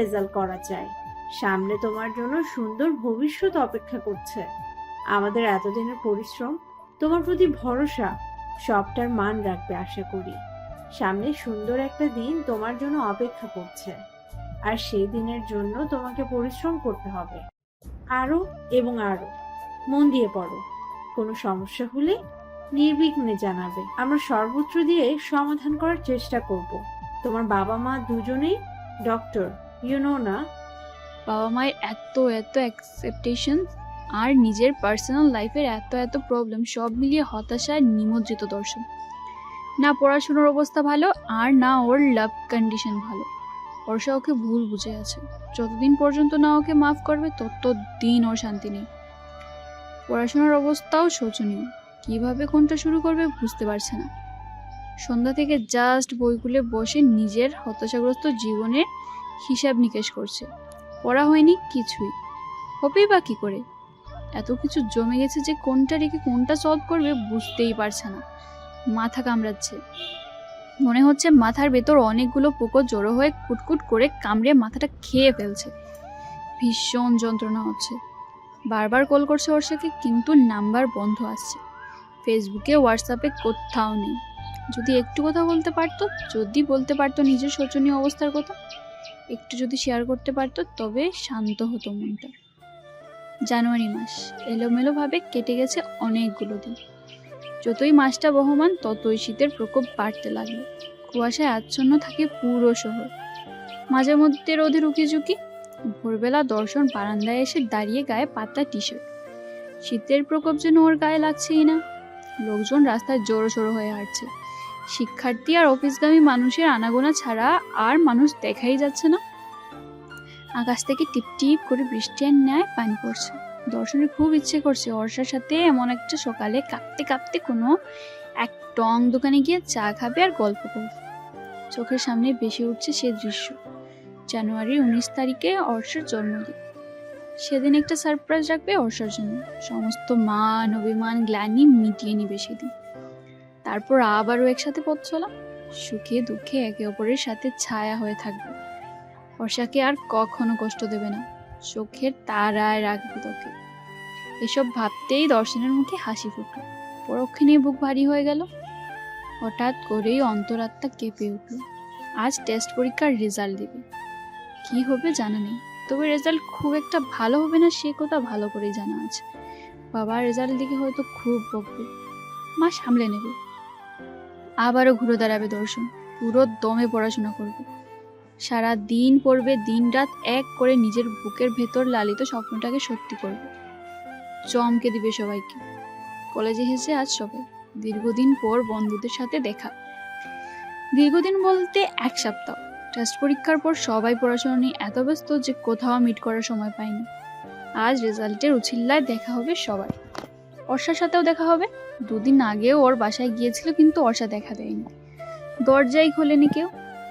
Result করা চাই। সামনে তোমার জন্য সুন্দর ভবিষ্যৎ অপেক্ষা করছে। আমাদের এতদিনের পরিশ্রম, তোমার প্রতি ভরসা, সবটার মান রাখবে আশা করি। সামনে সুন্দর একটা দিন তোমার জন্য অপেক্ষা করছে। আর সেই দিনের জন্য তোমাকে পরিশ্রম করতে হবে। আরও এবং আরও। মন দিয়ে পড়ো। কোনো সমস্যা হলে নির্বিঘ্নে জানাবে। আমরা সর্বত্র দিয়ে সমাধান করার চেষ্টা করব। তোমার বাবা মা দুজনেই ডক্টর ইউ নো না? বাবা মায়ের এত এত অ্যাকসেপ্টেশন আর নিজের পার্সোনাল লাইফের এত এত প্রবলেম সব মিলিয়ে হতাশায় নিমজ্জিত দর্শন। না পড়াশোনার অবস্থা ভালো আর না ওর লাভ কন্ডিশন ভালো। বর্ষা ওকে ভুল বুঝে আছে যতদিন পর্যন্ত না ওকে মাফ করবে, ততদিন ওর শান্তি নেই। পড়াশোনার অবস্থাও শোচনীয়। কীভাবে কোনটা শুরু করবে বুঝতে পারছে না। সন্ধ্যা থেকে জাস্ট বই খুলে বসে নিজের হতাশাগ্রস্ত জীবনের হিসাব নিকেশ করছে। পড়া হয়নি কিছুই। হবেই বা কী করে? এত কিছু জমে গেছে যে কোনটা রেখে কোনটা সলভ করবে বুঝতেই পারছে না। মাথা কামড়াচ্ছে। মনে হচ্ছে মাথার ভেতর অনেকগুলো পোকো জড়ো হয়ে কুটকুট করে কামড়ে মাথাটা খেয়ে ফেলছে। ভীষণ যন্ত্রণা হচ্ছে। বারবার কল করছে অর্ষাকে, কিন্তু নাম্বার বন্ধ আসছে। ফেসবুকে, হোয়াটসঅ্যাপে কোথাও নেই। যদি একটু কথা বলতে পারতো, যদি বলতে পারতো নিজের শোচনীয় অবস্থার কথা। একটু যদি শেয়ার করতে পারতো, তবে শান্ত হতো মনটা। জানুয়ারি মাস, এলোমেলোভাবে কেটে গেছে অনেকগুলো দিন। যতই মাসটা বহমান, ততই শীতের প্রকোপ বাড়তে লাগল। কুয়াশায় আচ্ছন্ন থাকে পুরো শহর। মাঝে মধ্যে রোদে ঝুঁকি ভোরবেলা দর্শন বারান্দায় এসে দাঁড়িয়ে গায়ে পাতলা টি শার্ট শীতের প্রকোপ যেন ওর গায়ে লাগছেই না। লোকজন রাস্তায় জোরো সড়ো হয়ে হাঁটছে। শিক্ষার্থী আর অফিসগামী মানুষের আনাগোনা ছাড়া আর মানুষ দেখাই যাচ্ছে না। আকাশ থেকে টিপ টিপ করে বৃষ্টির ন্যায় পানি পড়ছে। দর্শনের খুব ইচ্ছে করছে অর্ষার সাথে এমন একটা সকালে কাঁপতে কাঁপতে কোনো এক টং দোকানে গিয়ে চা খাবে আর গল্প করবে। চোখের সামনে বেশি উঠছে সে দৃশ্য। জানুয়ারির উনিশ তারিখে অর্ষার জন্মদিন। সেদিন একটা সারপ্রাইজ রাখবে অর্ষার জন্য। সমস্ত মান, অভিমান, গ্লানি মিটিয়ে নিবে সেদিন। তারপর আবারও একসাথে পথ চলা সুখে, দুঃখে একে অপরের সাথে ছায়া হয়ে থাকবে। বর্ষাকে আর কখনো কষ্ট দেবে না। চোখের তারায় রাখবে তোকে। এসব ভাবতেই দর্শনের মুখে হাসি ফুটল। পরক্ষণে বুক ভারী হয়ে গেল। হঠাৎ করেই অন্তরাত্মা কেঁপে উঠল। আজ টেস্ট পরীক্ষার রেজাল্ট দেবে। কি হবে জানা নেই। তবে রেজাল্ট খুব একটা ভালো হবে না, সে কথা ভালো করেই জানা আছে। বাবার রেজাল্ট দিকে হয়তো খুব বকবে। মা সামলে নেবে। আবারও ঘুরে দাঁড়াবে দর্শন। পুরো দমে পড়াশোনা করবে। সারা দিন পড়বে, দিন রাত এক করে নিজের বুকের ভেতর লালিত স্বপ্নটাকে সত্যি করবে। চমকে দিবে সবাইকে। কলেজে হেসে আজ সবাই। দীর্ঘদিন পর বন্ধুদের সাথে দেখা। দীর্ঘদিন বলতে এক সপ্তাহ। টেস্ট পরীক্ষার পর সবাই পড়াশোনা নিয়ে এত ব্যস্ত যে কোথাও মিট করার সময় পায়নি আজ রেজাল্টের উছিল্লায় দেখা হবে সবার। অর্ষার সাথেও দেখা হবে। দুদিন আগেও ওর বাসায় গিয়েছিল, কিন্তু অর্ষা দেখা দেয়নি। দরজাই খোলেনি কেউ,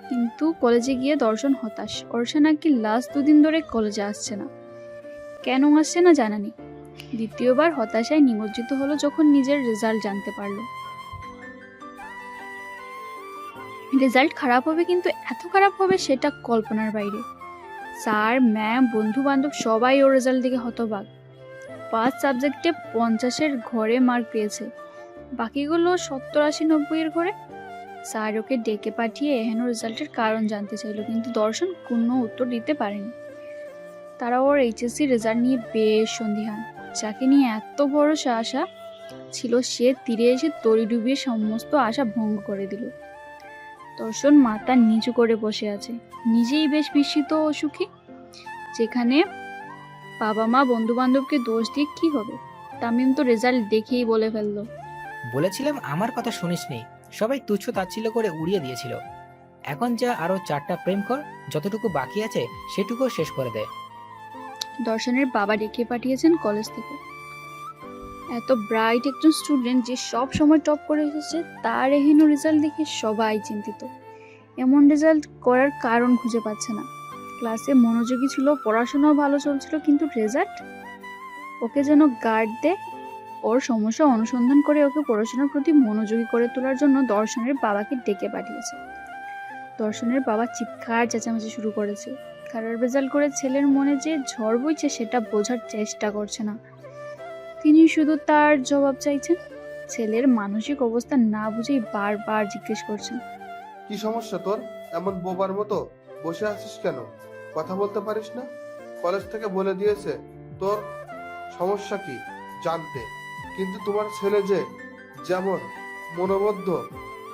কিন্তু কলেজে গিয়ে দর্শন হতাশ। অর্ষা নাকি লাস্ট দুদিন ধরে কলেজে আসছে না। কেন আসছে না জানা নেই। দ্বিতীয়বার হতাশায় নিমজ্জিত হলো যখন নিজের রেজাল্ট জানতে পারল। রেজাল্ট খারাপ হবে কিন্তু এত খারাপ হবে সেটা কল্পনার বাইরে। স্যার, ম্যাম বন্ধু বান্ধব সবাই ওর রেজাল্ট দিকে হতবাক। পাঁচ সাবজেক্টে পঞ্চাশের ঘরে মার্ক পেয়েছে। বাকিগুলো সত্তর আশি নব্বইয়ের ঘরে। স্যার ওকে ডেকে পাঠিয়ে এহেন রেজাল্টের কারণ জানতে চাইলো, কিন্তু দর্শন কোনো উত্তর দিতে পারেনি। তারা ওর এইচএসসি রেজাল্ট নিয়ে বেশ সন্দিহান। যাকে নিয়ে এত বড় আশা ছিল, সে তীরে এসে তরি ডুবিয়ে সমস্ত আশা ভঙ্গ করে দিল। দর্শন মাথা নিচু করে বসে আছে। নিজেই বেশ বিস্মিত ও সুখী। যেখানে বাবা মা বন্ধু বান্ধবকে দোষ দিয়ে কি হবে? তামিম তো রেজাল্ট দেখেই বলে ফেলল। বলেছিলাম আমার কথা শুনিসনি সবাই তুচ্ছ তাচ্ছিল্য করে উড়িয়ে দিয়েছিল। এখন যা আরও চারটা প্রেম কর যতটুকু বাকি আছে সেটুকু শেষ করে দে। দর্শনের বাবা ডেকে পাঠিয়েছেন কলেজ থেকে। এত ব্রাইট একজন স্টুডেন্ট যে সব সময় টপ করে এসেছে তার এহেন রেজাল্ট দেখে সবাই চিন্তিত। এমন রেজাল্ট করার কারণ খুঁজে পাচ্ছে না। ক্লাসে মনোযোগী ছিল, পড়াশোনাও ভালো চলছিল, কিন্তু রেজাল্ট ওকে যেন গার্ড দে, ওর সমস্যা অনুসন্ধান করে ওকে পড়াশোনার প্রতি মনোযোগী করে তোলার জন্য দর্শনের বাবাকে ডেকে পাঠিয়েছে। দর্শনের বাবা চিৎকার চেঁচামেচি শুরু করেছে। খারাপ রেজাল্ট করে ছেলের মনে যে ঝড় বইছে সেটা বোঝার চেষ্টা করছে না। তিনি শুধু তার জবাব চাইছেন, ছেলের মানসিক অবস্থা না বুঝেই বারবার জিজ্ঞেস করছেন। কি সমস্যা তোর? এমন বোবার মতো বসে আছিস কেন? কথা বলতে পারিস না? কলেজ থেকে বলে দিয়েছে তোর সমস্যা কি? জানতে। কিন্তু তোমার ছেলে যে যেমন মনোবদ্ধ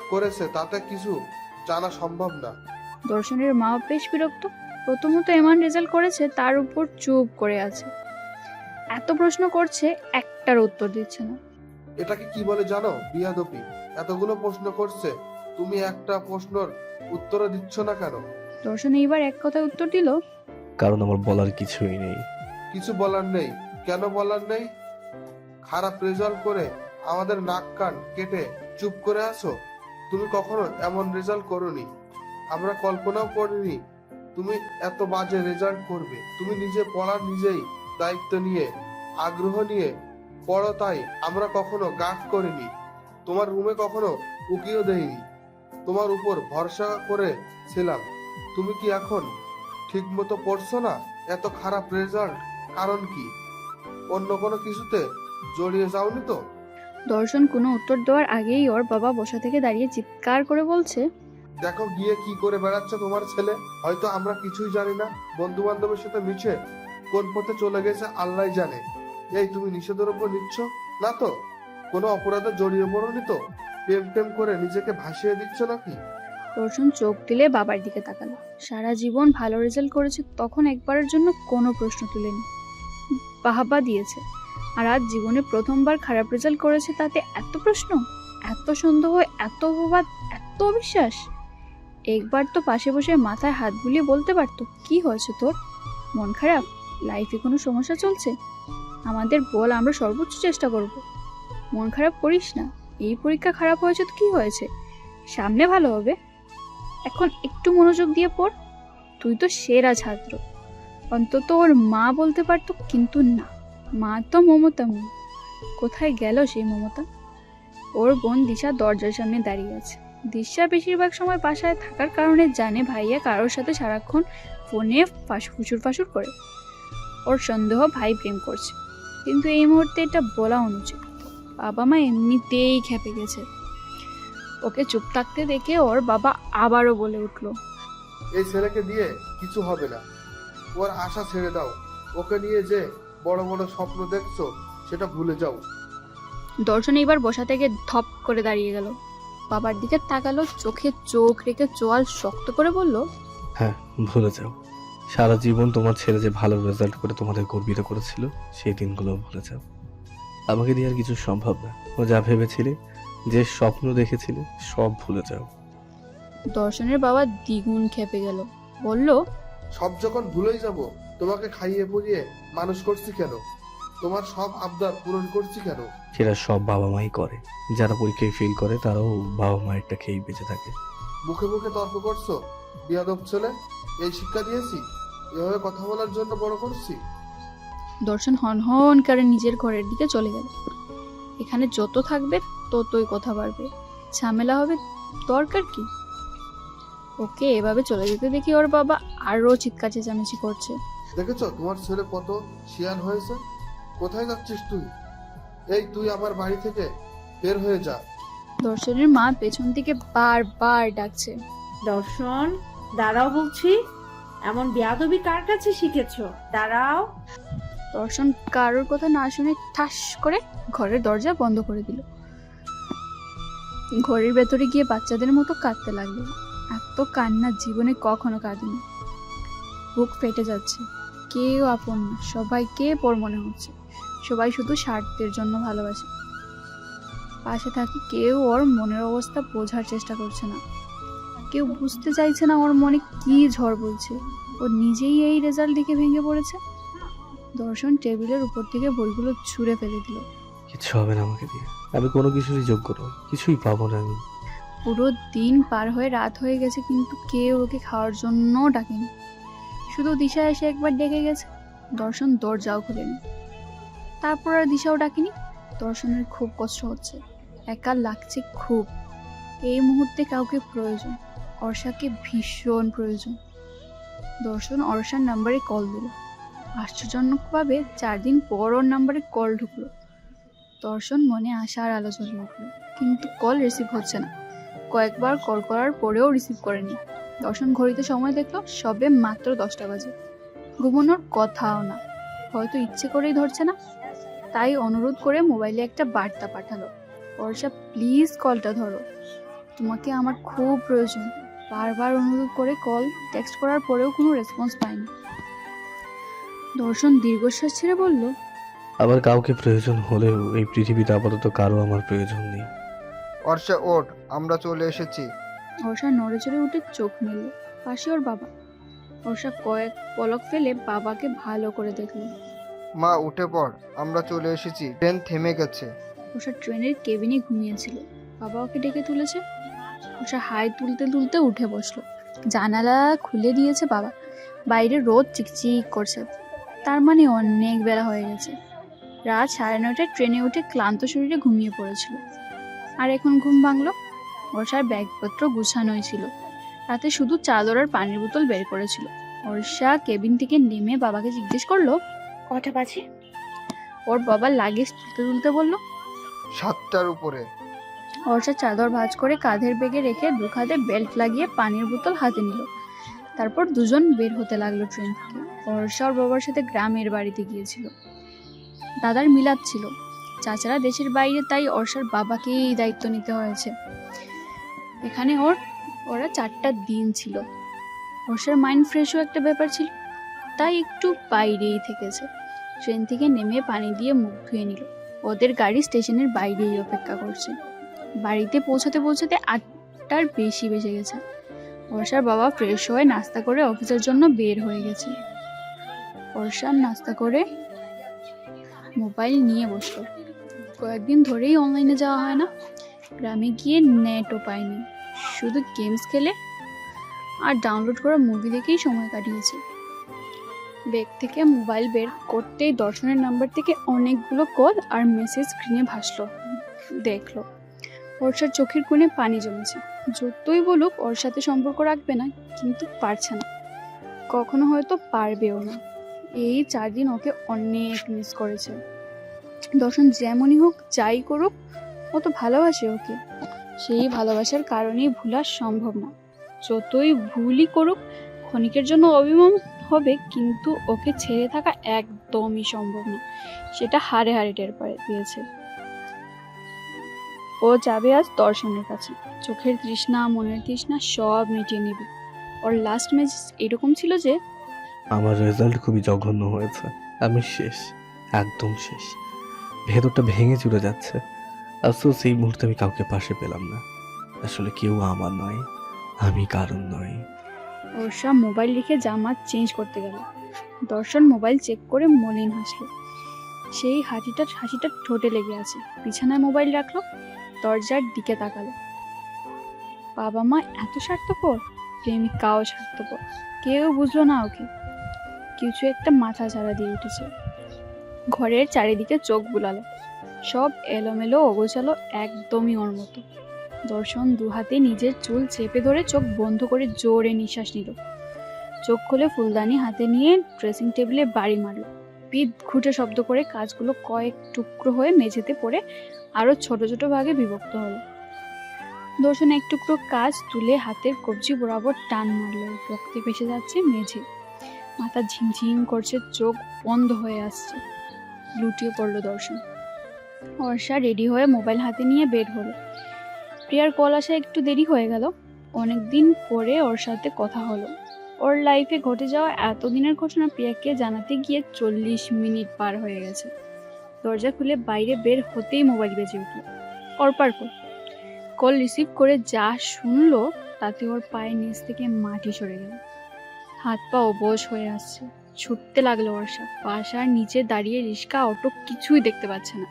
করেছে তাতে কিছু জানা সম্ভব না। দর্শনের মা বেশ বিরক্ত। প্রথমত এমন রেজাল্ট করেছে তার উপর চুপ করে আছে। এত প্রশ্ন করছে একটার উত্তর দিচ্ছে না। এটাকে কি বলে জানো? বিয়াদপি। এতগুলো প্রশ্ন করছে তুমি একটা প্রশ্নর উত্তর দিচ্ছ না কেন? দর্শন এইবার এক কথায় উত্তর দিল কারণ আমার বলার কিছুই নেই। কিছু বলার নেই। কেন বলার নেই? খারাপ রেজাল্ট করে আমাদের নাক কান কেটে চুপ করে আছো? তুমি কখনো এমন রেজাল্ট করনি। আমরা কল্পনাও করিনি তুমি এত বাজে রেজাল্ট করবে। তুমি নিজে পড়ার নিজেই দায়িত্ব নিয়ে আগ্রহ নিয়ে পড়ো তাই আমরা কখনো গার্ড করিনি। তোমার রুমে কখনো উকিও দেইনি। তোমার উপর ভরসা করে ছিলাম। তুমি কি এখন ঠিক মতো পড়ছো না? এত খারাপ রেজাল্ট কারণ কি? অন্য কোনো কিছুতে জড়িয়ে যাওনি তো? দর্শন কোনো উত্তর দেওয়ার আগেই ওর বাবা বসা থেকে দাঁড়িয়ে চিৎকার করে বলছে দেখো গিয়ে কি করে বেড়াচ্ছে তোমার ছেলে? হয়তো আমরা কিছুই জানি না। বন্ধু বান্ধবের সাথে মিশে কোন পথে চলে গেছে আল্লাহ জানে। এই তুমি নিষেধদ্রব্য নিচ্ছ? না তো? কোনো অপরাধে জড়িয়ে পড়নি তো? প্রেম টেম করে নিজেকে ভাসিয়ে দিচ্ছ নাকি? দর্শন চোখ দিলে বাবার দিকে তাকালো। সারা জীবন ভালো রেজাল্ট করেছে তখন একবারের জন্য কোনো প্রশ্ন তুলেনি। বাহাবা দিয়েছে, আর আজ জীবনে প্রথমবার খারাপ রেজাল্ট করেছে তাতে এত প্রশ্ন, এত সন্দেহ, এত অপবাদ, এত অবিশ্বাস। একবার তো পাশে বসে মাথায় হাত বুলিয়ে বলতে পারতো, কি হয়েছে তোর? মন খারাপ? লাইফে কোনো সমস্যা চলছে? আমাদের বল আমরা সর্বোচ্চ চেষ্টা করব। মন খারাপ করিস না, এই পরীক্ষা খারাপ হয়েছে তো কি হয়েছে? সামনে ভালো হবে। এখন একটু মনোযোগ দিয়ে পড়। তুই তো সেরা ছাত্র। অন্তত ওর মা বলতে পারতো কিন্তু না। মা তো মমতা মুখ কোথায় গেল সেই মমতা? ওর বোন দিশা দরজার সামনে দাঁড়িয়ে আছে। দিশা বেশিরভাগ সময় বাসায় থাকার কারণে জানে ভাইয়া কারোর সাথে সারাক্ষণ ফোনে ফাঁস ফুসুর ফাসুর করে। ওর সন্দেহ ভাই প্রেম করছে। কিন্তু এই মুহূর্তে এটা বলা অনুচিত। বাবা মা এমনিতেই খেপে গেছে। ওকে চুপ থাকতে দেখে ওর বাবা আবারও বলে উঠল এই ছেলেকে দিয়ে কিছু হবে না। ওর আশা ছেড়ে দাও। ওকে নিয়ে যে বড় বড় স্বপ্ন দেখছ সেটা ভুলে যাও। দর্শন এবার বসা থেকে ধপ করে দাঁড়িয়ে গেল। বাবার দিকে তাকালো চোখে চোখ রেখে চোয়াল শক্ত করে বলল হ্যাঁ ভুলে যাও। সারা জীবন তোমার ছেলে যে ভালো রেজাল্ট করে তোমাদের গর্বিত করেছিল সেই দিনগুলো ভুলে যাও। আমাকে দিয়ে আর কিছু সম্ভব না। ও যা ভেবেছিলে যে স্বপ্ন দেখেছিলে সব ভুলে যাও। দর্শনের বাবা দ্বিগুণ খেপে গেল। বলল সব যখন ভুলেই যাব তোমাকে খাইয়ে পরিয়ে মানুষ করছি কেন? তোমার সব আবদার পূরণ করছি কেন? সেটা সব বাবা মাই করে। যারা পরীক্ষায় ফেল করে তারাও বাবা মায়েরটা খেয়েই বেঁচে থাকে। মুখে মুখে তর্ক করছ? বিয়াদব ছেলে এই শিক্ষা দিয়েছি? এভাবে কথা বলার জন্য বড় করছি? দর্শন হন হন করে নিজের ঘরের দিকে চলে গেল। এখানে যত থাকবে ততই কথা বাড়বে। ঝামেলা হবে দরকার কি? ওকে এভাবে চলে যেতে দেখি ওর বাবা আরও চিৎকার চেঁচামেচি করছে। দেখেছ তোমার ছেলে কত শিয়ান হয়েছে? কোথায় যাচ্ছিস তুই? এই তুই আমার বাড়ি থেকে বের হয়ে যা। দর্শনের মা পেছন থেকে বারবার ডাকছে। দর্শন দাঁড়াও বলছি। এমন বেয়াদবি কার কাছে শিখেছো? দাঁড়াও। দর্শন কারোর কথা না শুনে ঠাস করে ঘরের দরজা বন্ধ করে দিল। ঘরের ভেতরে গিয়ে বাচ্চাদের মতো কাঁদতে লাগল। এত কান্না জীবনে কখনো কাঁদিনি। বুক ফেটে যাচ্ছে। কেউ আপন না সবাইকে পর মনে হচ্ছে? সবাই শুধু স্বার্থের জন্য ভালোবাসে। পাশে থাকি কেউ ওর মনের অবস্থা বোঝার চেষ্টা করছে না। কেউ বুঝতে চাইছে না ওর মনে কি ঝড় বলছে ও নিজেই এই রেজাল্ট দেখে ভেঙে পড়েছে। দর্শন টেবিলের উপর থেকে বইগুলো ছুঁড়ে ফেলে দিল। কিচ্ছু হবে না আমাকে দিয়ে। আমি কোনো কিছুরই যোগ্য নই, কিছুই পাবো না আমি। পুরো দিন পার হয়ে রাত হয়ে গেছে, কিন্তু কেউ ওকে খাওয়ার জন্য ডাকেনি। শুধু দিশা এসে একবার ডেকে গেছে, দর্শন দরজাও খুলেনি। তারপর আর দিশাও ডাকেনি, দর্শনের খুব কষ্ট হচ্ছে। একা লাগছে খুব। এই মুহূর্তে কাউকে প্রয়োজন, অর্ষাকে ভীষণ প্রয়োজন। দর্শন অর্ষার নাম্বারে কল দিল। আশ্চর্যজনকভাবে চার দিন পর ওর নাম্বারে কল ঢুকলো। দর্শন মনে আশার আলো জ্বলে উঠল কিন্তু কল রিসিভ হচ্ছে না। কয়েকবার কল করার পরেও রিসিভ করেনি। দর্শন ঘড়িতে সময় দেখল, সবে মাত্র দশটা বাজে। ঘুমানোর কথাও না। হয়তো ইচ্ছে করেই ধরছে না। তাই অনুরোধ করে মোবাইলে একটা বার্তা পাঠালো। বর্ষা প্লিজ কলটা ধরো। তোমাকে আমার খুব প্রয়োজন। বারবার অনুরোধ করে কল টেক্সট করার পরেও কোনো রেসপন্স পাইনি। দর্শন দীর্ঘশ্বাস ছেড়ে বলল আবার কাউকে প্রয়োজন হলেও এই পৃথিবীতে আপাতত কারও আমার প্রয়োজন নেই। অর্ষা ওঠ আমরা চলে এসেছি। বর্ষা নড়েচড়ে উঠে চোখ মেলল। পাশে ওর বাবা। বর্ষা কয়েক পলক ফেলে বাবাকে ভালো করে দেখল। মা উঠে পড় আমরা চলে এসেছি। ট্রেন থেমে গেছে। বর্ষা ট্রেনের কেবিনে ঘুমিয়েছিল। বাবা ওকে ডেকে তুলেছে। বর্ষা হাই তুলতে তুলতে উঠে বসল। জানালা খুলে দিয়েছে বাবা। বাইরে রোদ চিকচিক করছে। তার মানে অনেক বেলা হয়ে গেছে। রাত সাড়ে নটায় ট্রেনে উঠে ক্লান্ত শরীরে ঘুমিয়ে পড়েছিল। আর এখন ঘুম ভাঙলো? বর্ষার ব্যাগপত্র গুছানোই ছিল। রাতে শুধু চাদর আর পানির বোতল বের করেছিল। বর্ষা কেবিন থেকে নেমে বাবাকে জিজ্ঞেস করল কটা বাজে? ওর বাবা লাগেজ তুলতে তুলতে বলল সাতটার উপরে। অর্ষা চাদর ভাঁজ করে কাঁধের বেগে রেখে দু কাঁধে বেল্ট লাগিয়ে পানির বোতল হাতে নিল। তারপর দুজন বের হতে লাগল ট্রেন থেকে। অর্ষা ওর বাবার সাথে গ্রামের বাড়িতে গিয়েছিল। দাদার মিলাদ ছিল। চাচারা দেশের বাইরে, তাই অর্ষার বাবাকেই দায়িত্ব নিতে হয়েছে। এখানে ওর, ওরা চারটা দিন ছিল। অর্ষার মাইন্ড ফ্রেশও একটা ব্যাপার ছিল, তাই একটু বাইরেই থেকেছে। ট্রেন থেকে নেমে পানি দিয়ে মুখ ধুয়ে নিল। ওদের গাড়ি স্টেশনের বাইরেই অপেক্ষা করছে। বাড়িতে পৌঁছাতে পৌঁছাতে আটটার বেশি বেজে গেছে। বর্ষার বাবা ফ্রেশ হয়ে নাস্তা করে অফিসের জন্য বের হয়ে গেছে। বর্ষার নাস্তা করে মোবাইল নিয়ে বসল। কয়েকদিন ধরেই অনলাইনে যাওয়া হয় না। গ্রামে গিয়ে নেটও পায়নি শুধু গেমস খেলে আর ডাউনলোড করা মুভি দেখেই সময় কাটিয়েছে। ব্যাগ থেকে মোবাইল বের করতেই দর্শনের নাম্বার থেকে অনেকগুলো কল আর মেসেজ স্ক্রিনে ভাসলো। দেখল, বর্ষার চোখের কোণে পানি জমেছে। যতই বলুক, ওর সাথে সম্পর্ক রাখবে না, কিন্তু পারছে না। কখনো হয়তো পারবেও না। এই চার দিন ওকে অনেক মিস করেছে। দর্শন যেমনই হোক, যাই করুক, ও তো ভালোবাসে ওকে। সেই ভালোবাসার কারণেই ভুলা সম্ভব না। যতই ভুলই করুক, ক্ষণিকের জন্য অভিমান হবে, কিন্তু ওকে ছেড়ে থাকা একদমই সম্ভব না। সেটা হারে হারে টের পায়, দিয়েছে। ও যাবে আজ দর্শনের কাছে। চোখের তৃষ্ণা, মনের তৃষ্ণা সব মিটিয়ে নেবে। ওর লাস্ট মেসেজ এরকম ছিল যে আমার রেজাল্ট খুবই জঘন্য হয়েছে। আমি শেষ, একদম শেষ। ভেতরটা ভেঙে চুরে যাচ্ছে। আফসোস, এই মুহূর্তে আমি কাউকে পাশে পেলাম না। আসলে কেউ আমার নয়, আমি কারণ নয় বর্ষা মোবাইল রেখে জামা চেঞ্জ করতে গেল। দর্শন মোবাইল চেক করে মলিন হাসলো। সেই হাসিটা হাসিটা ঠোঁটে লেগে আছে। বিছানায় মোবাইল রাখল, দরজার দিকে তাকালো। বাবা মা এত স্বার্থপর? প্রেমিকাও স্বার্থপর? কেউ বুঝলো না ওকে। কিছু একটা মাথা ছাড়া দিয়ে উঠেছে। ঘরের চারিদিকে চোখ বুলালো। সব এলোমেলো, অগোছালো, একদমই ওর মতো। দর্শন দু হাতে নিজের চুল চেপে ধরে চোখ বন্ধ করে জোরে নিঃশ্বাস নিল। চোখ খুলে ফুলদানি হাতে নিয়ে ড্রেসিং টেবিলে বাড়ি মারল। পিঠ ঘুটে শব্দ করে কাজগুলো কয়েক টুকরো হয়ে মেঝেতে পড়ে আরও ছোট ছোট ভাগে বিভক্ত হলো। দর্শন এক টুকরো কাজ তুলে হাতের কবজি বরাবর টান মারল। রক্তে ভেসে যাচ্ছে মেঝে। মাথা ঝিমঝিম করছে, চোখ বন্ধ হয়ে আসছে। লুটিয়ে পড়ল দর্শন। অর্ষা রেডি হয়ে মোবাইল হাতে নিয়ে বের হলো। প্রিয়ার কল আসা একটু দেরি হয়ে গেল। অনেক দিন পরে ওর সাথে কথা হলো। ওর লাইফে ঘটে যাওয়া এতদিনের ঘটনা প্রিয়াকে জানাতে গিয়ে চল্লিশ মিনিট পার হয়ে গেছে। দরজা খুলে বাইরে বের হতেই মোবাইল বেজে উঠল। অর্পার কল। কল রিসিভ করে যা শুনলো, তাতে ওর পায়ের নিচ থেকে মাটি সরে গেল। হাত পা অবশ হয়ে আসছে। ছুটতে লাগল অর্ষা। বাসার নিচে দাঁড়িয়ে রিস্কা অটো কিছুই দেখতে পাচ্ছে না।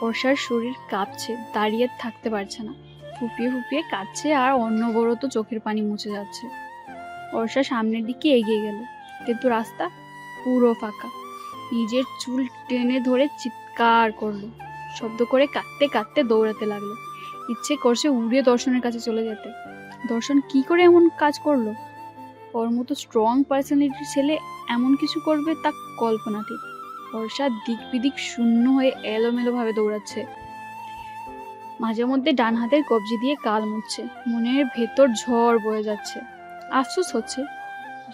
বর্ষার শরীর কাঁপছে, দাঁড়িয়ে থাকতে পারছে না। ফুপিয়ে ফুপিয়ে কাঁদছে আর অন্যবরত চোখের পানি মুছে যাচ্ছে। বর্ষা সামনের দিকে এগিয়ে গেল। কিন্তু রাস্তা পুরো ফাঁকা। নিজের চুল টেনে ধরে চিৎকার করল। শব্দ করে কাঁদতে কাঁদতে দৌড়াতে লাগল। ইচ্ছে করছে উড়িয়ে দর্শনের কাছে চলে যেতে। দর্শন কি করে এমন কাজ করল? ওর মতো স্ট্রং পার্সোনালিটির ছেলে এমন কিছু করবে তা কল্পনাতীত বর্ষা দিক বিদিক শূন্য হয়ে এলোমেলোভাবে দৌড়াচ্ছে। মাঝে মধ্যে ডান হাতের কবজি দিয়ে কাল মুছছে। মনের ভেতর ঝড় বয়ে যাচ্ছে। আফসোস হচ্ছে।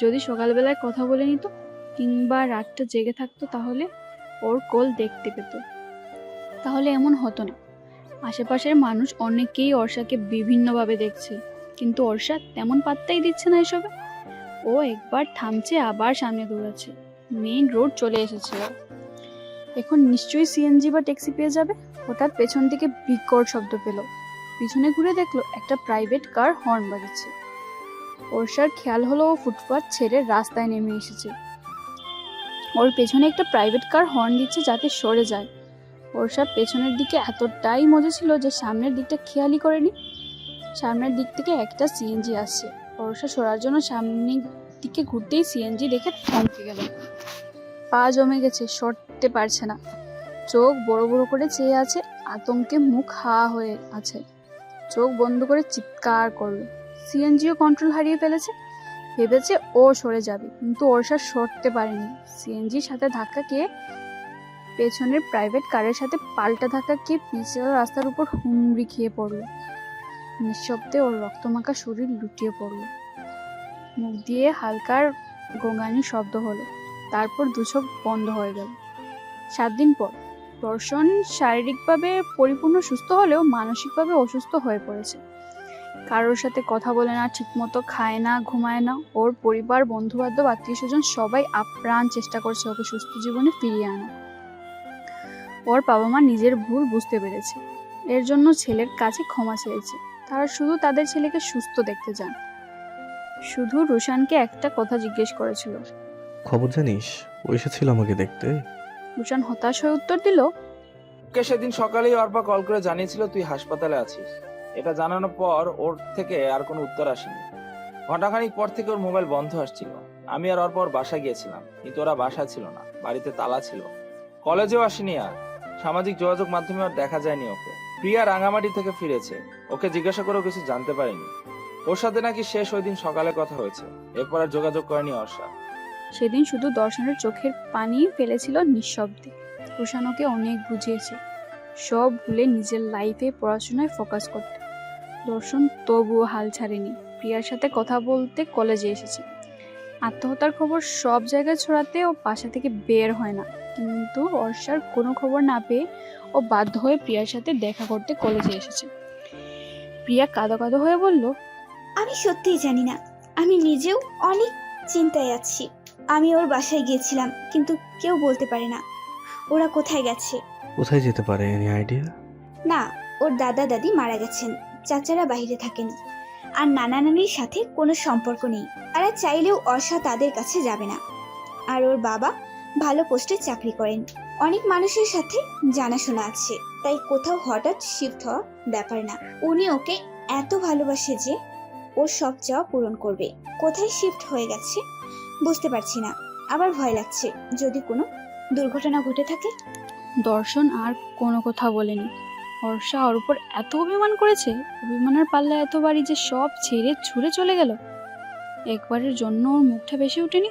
যদি সকালবেলায় কথা বলে নিত, কিংবা রাতটা জেগে থাকতো, তাহলে ওর কোল দেখতে পেত। তাহলে এমন হতো না। আশেপাশের মানুষ অনেকেই অর্ষাকে বিভিন্নভাবে দেখছে, কিন্তু অর্ষা তেমন পাত্তাই দিচ্ছে না এসবে। ও একবার থামছে, আবার সামনে দৌড়াচ্ছে। মেইন রোড চলে এসেছে। এখন নিশ্চয়ই সিএনজি বা ট্যাক্সি পেয়ে যাবে? হঠাৎ পেছন থেকে বিকট শব্দ পেল। পিছনে ঘুরে দেখল একটা প্রাইভেট কার হর্ন বাজাচ্ছে। অর্ষার খেয়াল হলো ও ফুটপাথ ছেড়ে রাস্তায় নেমে এসেছে। ওর পেছনে একটা প্রাইভেট কার হর্ন দিচ্ছে যাতে সরে যায়। বর্ষার পেছনের দিকে এতটাই মজা ছিল যে সামনের দিকটা খেয়ালই করেনি। সামনের দিক থেকে একটা সিএনজি আসছে। বর্ষা সরার জন্য সামনের দিকে ঘুরতেই সিএনজি দেখে থমকে গেল। পা জমে গেছে, সরতে পারছে না। চোখ বড় বড় করে চেয়ে আছে, আতঙ্কে মুখ হা হয়ে আছে। চোখ বন্ধ করে চিৎকার করল। সিএনজিও কন্ট্রোল হারিয়ে ফেলেছে। ভেবেছে ও সরে যাবে, কিন্তু ওরসা সরতে পারেনি। সিএনজির সাথে ধাক্কা খেয়ে পেছনের প্রাইভেট কারের সাথে পাল্টা ধাক্কা খেয়ে পিছলা রাস্তার উপর হুমড়ি খেয়ে পড়ল। নিঃশব্দে ওর রক্তমাখা শরীর লুটিয়ে পড়ল। মুখ দিয়ে হালকার গোঙানি শব্দ হলো। তারপর দুচোখ বন্ধ হয়ে গেল। সাত দিন পর। দর্শন শারীরিকভাবে পরিপূর্ণ সুস্থ হলেও মানসিকভাবে অসুস্থ হয়ে পড়েছে। কারোর সাথে কথা বলে না, ঠিকমতো খায় না, ঘুমায় না। ওর পরিবার বন্ধু বান্ধব আত্মীয় স্বজন সবাই আপ্রাণ চেষ্টা করছে ওকে সুস্থ জীবনে ফিরিয়ে আনা ওর বাবা মা নিজের ভুল বুঝতে পেরেছে। এর জন্য ছেলের কাছে ক্ষমা চেয়েছে। তারা শুধু তাদের ছেলেকে সুস্থ দেখতে চান। শুধু রুশানকে একটা কথা জিজ্ঞেস করেছিল। খবর জানিস? ও এসেছিল আমাকে দেখতে। রুশান হতাশ হয়ে উত্তর দিল ওকে সেদিন সকালেই অর্পা কল করে জানিয়েছিল তুই হাসপাতালে আছিস। এটা জানানোর পর ওর থেকে আর কোনো উত্তর আসেনি। ঘন্টাখানিক পর থেকে ওর মোবাইল বন্ধ আসছিল। আমি আর অর্পা ওর বাসা গিয়েছিলাম কিন্তু ওরা বাসা ছিল না বাড়িতে তালা ছিল। কলেজেও আসেনি আর। সামাজিক যোগাযোগ মাধ্যমে আর দেখা যায়নি ওকে। প্রিয়া রাঙামাটি থেকে ফিরেছে। ওকে জিজ্ঞাসা করেও কিছু জানতে পারিনি। ওর সাথে নাকি শেষ ওই দিন সকালে কথা হয়েছে। এরপর আর যোগাযোগ করেনি অর্ষা। সেদিন শুধু দর্শনের চোখের পানি ফেলেছিল নিঃশব্দে। রুশান ওকে অনেক বুঝিয়েছে। সব ভুলে নিজের লাইফে পড়াশোনায় ফোকাস করতে। দর্শন তবুও হাল ছাড়েনি। প্রিয়ার সাথে কথা বলতে কলেজে এসেছে। আত্মহত্যার খবর সব জায়গায় ছড়াতে ও বাসা থেকে বের হয় না। কিন্তু অর্ষার কোনো খবর না পেয়ে ও বাধ্য হয়ে প্রিয়ার সাথে দেখা করতে কলেজে এসেছে। প্রিয়া কাঁদো কাঁদো হয়ে বলল আমি সত্যিই জানি না। আমি নিজেও অনেক চিন্তায় আছি। আমি ওর বাসায় গিয়েছিলাম কিন্তু কেউ বলতে পারে না। ওরা কোথায় গেছে? কোথায় যেতে পারে এনি আইডিয়া না ওর দাদা দাদি মারা গেছেন। চাচারা বাইরে থাকেন। আর নানা নানির সাথে কোনো সম্পর্ক নেই। তারা চাইলেও অর্ষা তাদের কাছে যাবে না। আর ওর বাবা ভালো পোস্টে চাকরি করেন। অনেক মানুষের সাথে জানাশোনা আছে, তাই কোথাও হঠাৎ শিফট হওয়া ব্যাপার না। উনি ওকে এত ভালোবাসে যে ওর সব চাওয়া পূরণ করবে। কোথায় শিফট হয়ে গেছে বুঝতে পারছি না। আবার ভয় লাগছে যদি কোনো দুর্ঘটনা ঘটে থাকে। দর্শন আর কোনো কথা বলেনি। হর্ষা ওর উপর এত অভিমান করেছে, অভিমানের পাল্লা এত বাড়ি যে সব ছেড়ে ছুঁড়ে চলে গেল। একবারের জন্য ওর মুখটা বেশি ওঠেনি।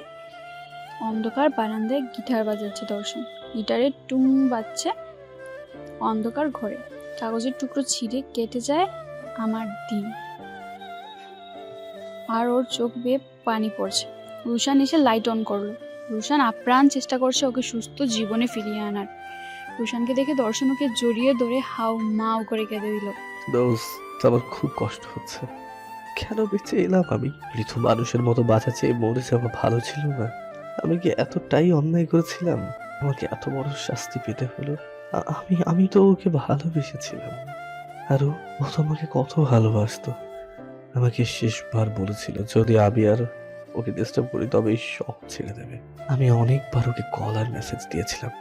অন্ধকার বারান্দায় গিটার বাজাচ্ছে দর্শন। গিটারের টুং বাজছে অন্ধকার ঘরে। কাগজের টুকরো ছিঁড়ে কেটে যায় আমার দিন। আর ওর চোখ বেয়ে পানি পড়ছে। রুশান এসে লাইট অন করল। রুশান আপ্রাণ চেষ্টা করছে ওকে সুস্থ জীবনে ফিরিয়ে আনার। রুশানকে দেখে দর্শন ওকে জড়িয়ে ধরে হাউ মাউ করে কেঁদে দিল। আমার খুব কষ্ট হচ্ছে। কেন বেঁচে এলাম আমি? মৃত মানুষের মতো বাঁচা চেয়ে মরে যাওয়া ভালো ছিল না। আমি কি এতটাই অন্যায় করেছিলাম? আমাকে এত বড় শাস্তি পেতে হলো। আমি আমি তো ওকে ভালোবেসেছিলাম। আর ও তো আমাকে কত ভালোবাসতো। আমাকে শেষবার বলেছিল, যদি আমি আর ওকে ডিস্টার্ব করি, তবে সব ছেড়ে দেবে। আমি অনেকবার ওকে কল আর মেসেজ দিয়েছিলাম।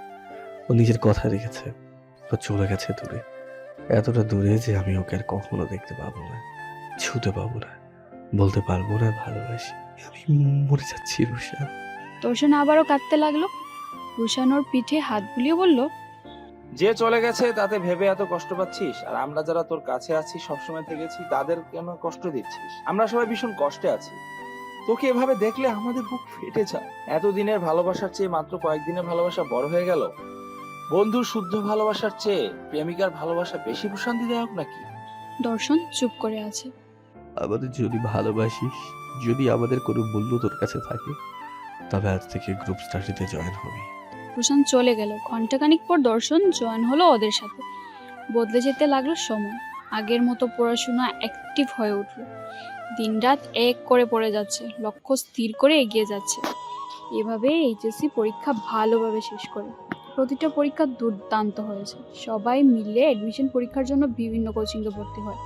ও নিজের কথা রেখেছে। ও চলে গেছে দূরে। এতটা দূরে যে আমি ওকে আর কখনো দেখতে পাবো না, ছুতে পাবো না, বলতে পারব না ভালোবাসি। আমি মরে যাচ্ছি রুষা দর্শন আবারও কাঁদতে লাগল? রুশান ওর পিঠে হাত বুলিয়ে বলল যে চলে গেছে তাতে ভেবে এত কষ্ট পাচ্ছিস? আর আমরা যারা তোর কাছে আছি সবসময় থেকেছি তাদের কেন কষ্ট দিচ্ছিস? আমরা সবাই ভীষণ কষ্টে আছি। তোকে এভাবে দেখলে আমাদের বুক ফেটে যায়। এতদিনের ভালোবাসার চেয়ে মাত্র কয়েকদিনের ভালোবাসা বড় হয়ে গেল। বন্ধুর শুদ্ধ ভালোবাসার চেয়ে প্রেমিকার ভালোবাসা বেশি প্রশান্তিদায়ক নাকি? দর্শন চুপ করে আছে। আমাদের যদি ভালোবাসিস যদি আমাদের কোনো মূল্য তোর কাছে থাকে তবে আজ থেকে গ্রুপ স্টাডিতে জয়েন হবি। প্রশান্ত চলে গেল। ঘন্টাখানিক পর দর্শন, জয়েন হলো ওদের সাথে। বদলে যেতে লাগল সময়। আগের মতো পড়াশোনা অ্যাক্টিভ হয়ে উঠল। দিনরাত এক করে পড়ে যাচ্ছে, লক্ষ্য স্থির করে এগিয়ে যাচ্ছে। এভাবে এইচএসসি পরীক্ষা ভালোভাবে শেষ করে। প্রতিটা পরীক্ষা দুর্দান্ত হয়েছে। সবাই মিলে অ্যাডমিশন পরীক্ষার জন্য বিভিন্ন কোচিংয়ে ভর্তি হয়।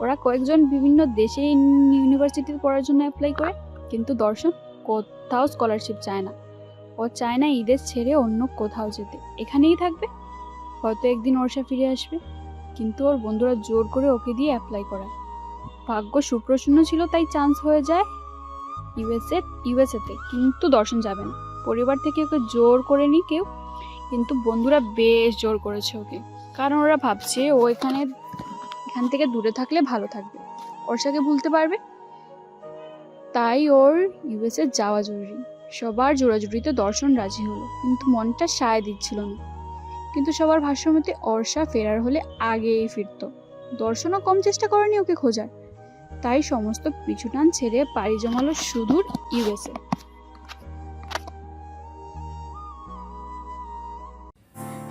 ওরা কয়েকজন বিভিন্ন দেশে ইউনিভার্সিটিতে পড়ার জন্য অ্যাপ্লাই করে, কিন্তু দর্শন কোথাও স্কলারশিপ চায় না। ও চায় না ঈদের ছেড়ে অন্য কোথাও যেতে। এখানেই থাকবে। হয়তো একদিন অর্ষা ফিরে আসবে। কিন্তু ওর বন্ধুরা জোর করে ওকে দিয়ে অ্যাপ্লাই করায়। ভাগ্য সুপ্রসন্ন ছিল, তাই চান্স হয়ে যায় ইউএসএ ইউএসএতে কিন্তু দর্শন যাবে না। পরিবার থেকে ওকে জোর করে নি কেউ, কিন্তু বন্ধুরা বেশ জোর করেছে ওকে। কারণ ওরা ভাবছে ও এখানে, এখান থেকে দূরে থাকলে ভালো থাকবে। অর্ষাকে ভুলতে পারবে। তাই ওর ইউএসএ যাওয়া জরুরি। সবার জোড়াজুড়িতে দর্শন রাজি হলো, কিন্তু মনটা সায় দিচ্ছিল না। কিন্তু সবার ভাষ্যমতে অর্ষা ফেরার হলে আগেই ফিরত। দর্শনও কম চেষ্টা করেনি ওকে খোঁজার। তাই সমস্ত পিছুটান ছেড়ে পাড়ি জমালো সুদূর ইউএসএ